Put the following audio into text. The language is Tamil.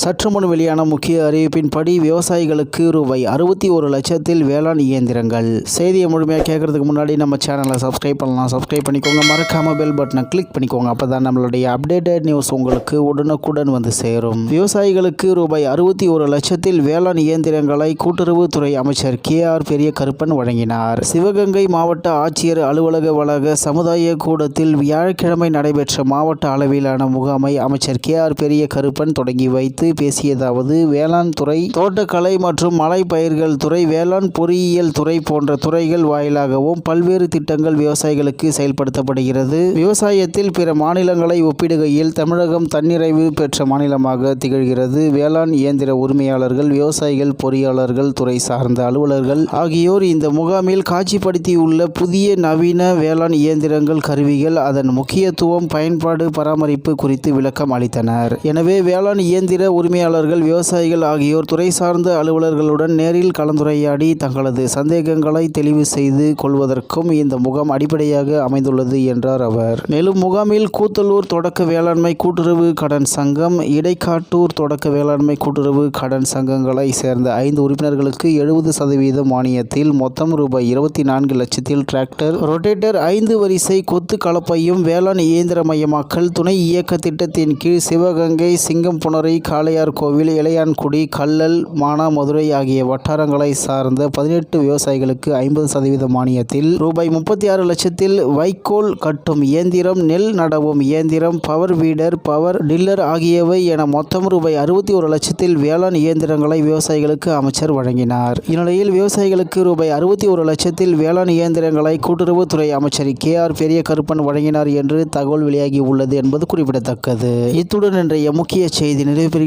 சற்று முன் வெளியான முக்கிய அறிவிப்பின்படி விவசாயிகளுக்கு ரூபாய் அறுபத்தி ஒரு லட்சத்தில் வேளாண் இயந்திரங்கள். செய்தியை முழுமையாக கேட்கறதுக்கு முன்னாடி நம்ம சேனலை சப்ஸ்கிரைப் பண்ணலாம். சப்ஸ்கிரைப் பண்ணிக்கோங்க. மறக்காம பெல் பட்டனை கிளிக் பண்ணிக்கோங்க. அப்போ தான் நம்மளுடைய அப்டேட்டட் நியூஸ் உங்களுக்கு உடனுக்குடன் வந்து சேரும். விவசாயிகளுக்கு ரூபாய் அறுபத்தி ஒரு லட்சத்தில் வேளாண் இயந்திரங்களை கூட்டுறவுத்துறை அமைச்சர் கே ஆர் பெரிய கருப்பன் வழங்கினார். சிவகங்கை மாவட்ட ஆட்சியர் அலுவலக வளாக சமுதாய கூடத்தில் வியாழக்கிழமை நடைபெற்ற மாவட்ட அளவிலான முகாமை அமைச்சர் கே ஆர் பெரிய கருப்பன் தொடங்கி வைத்து பேசியதாவது வேளாண் துறை தோட்டக்கலை மற்றும் மலை பயிர்கள் துறை வேளாண் பொறியியல் துறை போன்ற துறைகள் வாயிலாகவும் பல்வேறு திட்டங்கள் விவசாயிகளுக்கு செயல்படுத்தப்படுகிறது. விவசாயத்தில் பிற மாநிலங்களை ஒப்பிடுகையில் தமிழகம் தன்னிறைவு பெற்ற மாநிலமாக திகழ்கிறது. வேளாண் இயந்திர உரிமையாளர்கள் விவசாயிகள் பொறியாளர்கள் துறை சார்ந்த அலுவலர்கள் ஆகியோர் இந்த முகாமில் காட்சிப்படுத்தியுள்ள புதிய நவீன வேளாண் இயந்திரங்கள் கருவிகள் அதன் முக்கியத்துவம் பயன்பாடு பராமரிப்பு குறித்து விளக்கம் அளித்தனர். எனவே வேளாண் இயந்திர உரிமையாளர்கள் விவசாயிகள் ஆகியோர் துறை சார்ந்த அலுவலர்களுடன் நேரில் கலந்துரையாடி தங்களது சந்தேகங்களை தெளிவு செய்து கொள்வதற்கும் இந்த முகாம் அடிப்படையாக அமைந்துள்ளது என்றார் அவர். மேலும் முகாமில் கூத்தலூர் தொடக்க வேளாண்மை கூட்டுறவு கடன் சங்கம் இடைக்காட்டூர் தொடக்க வேளாண்மை கூட்டுறவு கடன் சங்கங்களை சேர்ந்த ஐந்து உறுப்பினர்களுக்கு எழுபது சதவீத மானியத்தில் மொத்தம் ரூபாய் இருபத்தி நான்கு லட்சத்தில் டிராக்டர் ரொட்டேட்டர் ஐந்து வரிசை கொத்து கலப்பையும் வேளாண் இயந்திரமயமாக்கல் துணை இயக்க திட்டத்தின் கீழ் சிவகங்கை சிங்கம்புணரி காளையார் கோவில் இளையான்குடி கல்லல் மானாமதுரை ஆகிய வட்டாரங்களை சார்ந்த பதினெட்டு விவசாயிகளுக்கு ஐம்பது சதவீத மானியத்தில் ரூபாய் முப்பத்தி ஆறு லட்சத்தில் வைக்கோல் கட்டும் இயந்திரம் நெல் நடவும் இயந்திரம் பவர் வீடர் பவர் டில்லர் ஆகியவை என மொத்தம் ரூபாய் அறுபத்தி ஒரு லட்சத்தில் வேளாண் இயந்திரங்களை விவசாயிகளுக்கு அமைச்சர் வழங்கினார். இந்நிலையில் விவசாயிகளுக்கு ரூபாய் அறுபத்தி ஒரு லட்சத்தில் வேளாண் இயந்திரங்களை கூட்டுறவுத்துறை அமைச்சர் கே ஆர் பெரிய கருப்பன் வழங்கினார் என்று தகவல் வெளியாகி உள்ளது என்பது குறிப்பிடத்தக்கது. இத்துடன் இன்றைய முக்கிய செய்தி நிறைவு